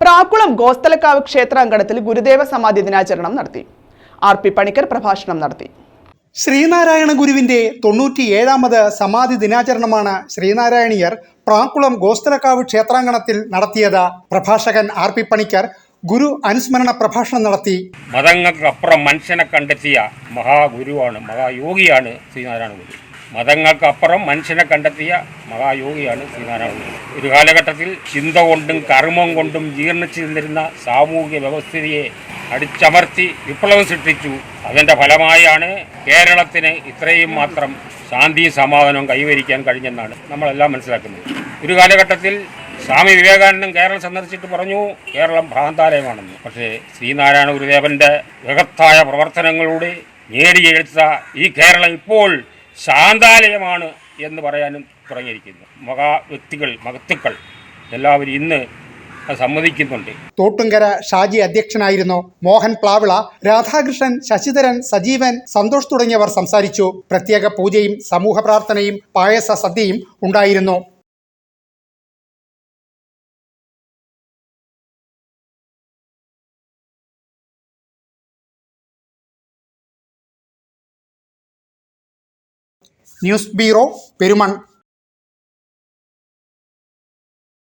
പ്രാക്കുളം ഗോസ്തലക്കാവ് ക്ഷേത്രാങ്കണത്തിൽ ഗുരുദേവ സമാധി ദിനാചരണം നടത്തി. ആർ പി പണിക്കർ പ്രഭാഷണം നടത്തി. ശ്രീനാരായണ ഗുരുവിന്റെ തൊണ്ണൂറ്റിയേഴാമത് സമാധി ദിനാചരണമാണ് ശ്രീനാരായണീയർ പ്രാക്കുളം ഗോസ്തലക്കാവ് ക്ഷേത്രാങ്കണത്തിൽ നടത്തിയത്. പ്രഭാഷകൻ ആർ പി പണിക്കർ ഗുരു അനുസ്മരണ പ്രഭാഷണം നടത്തി. മതങ്ങൾക്കപ്പുറം മനുഷ്യനെ കണ്ടെത്തിയ മഹാഗുരുവാണ് മഹായോഗിയാണ് ശ്രീനാരായണ ഗുരു. മതങ്ങൾക്കപ്പുറം മനുഷ്യനെ കണ്ടെത്തിയ മഹായോഗിയാണ് ശ്രീനാരായണ ഗുരു ഒരു കാലഘട്ടത്തിൽ ചിന്ത കൊണ്ടും കർമ്മം കൊണ്ടും ജീർണിച്ചു നിന്നിരുന്ന സാമൂഹിക വ്യവസ്ഥിതിയെ അടിച്ചമർത്തി വിപ്ലവം സൃഷ്ടിച്ചു. അതിന്റെ ഫലമായാണ് കേരളത്തിന് ഇത്രയും മാത്രം ശാന്തിയും സമാധാനവും കൈവരിക്കാൻ കഴിഞ്ഞെന്നാണ് നമ്മളെല്ലാം മനസ്സിലാക്കുന്നത്. ഒരു കാലഘട്ടത്തിൽ സ്വാമി വിവേകാനന്ദൻ കേരളം സന്ദർശിച്ചിട്ട് പറഞ്ഞു കേരളം ഭ്രാന്താലയമാണെന്ന്. പക്ഷേ ശ്രീനാരായണ ഗുരുദേവന്റെ ബൃഹത്തായ പ്രവർത്തനങ്ങളിലൂടെ നേടിയെടുത്ത ഈ കേരളം ഇപ്പോൾ ശാന്താലയമാണ് എന്ന് പറയാനും തുടങ്ങിയിരിക്കുന്നു. മഹാ വ്യക്തികൾ മഹത്തുക്കൾ എല്ലാവരും ഇന്ന് സമ്മതിക്കുന്നുണ്ട്. തോട്ടുങ്കര ഷാജി അധ്യക്ഷനായിരുന്നു. മോഹൻ പ്ലാവിള രാധാകൃഷ്ണൻ ശശിധരൻ സജീവൻ സന്തോഷ് തുടങ്ങിയവർ സംസാരിച്ചു. പ്രത്യേക പൂജയും സമൂഹ പ്രാർത്ഥനയും പായസ സദ്യയും ഉണ്ടായിരുന്നു. News bureau Perumon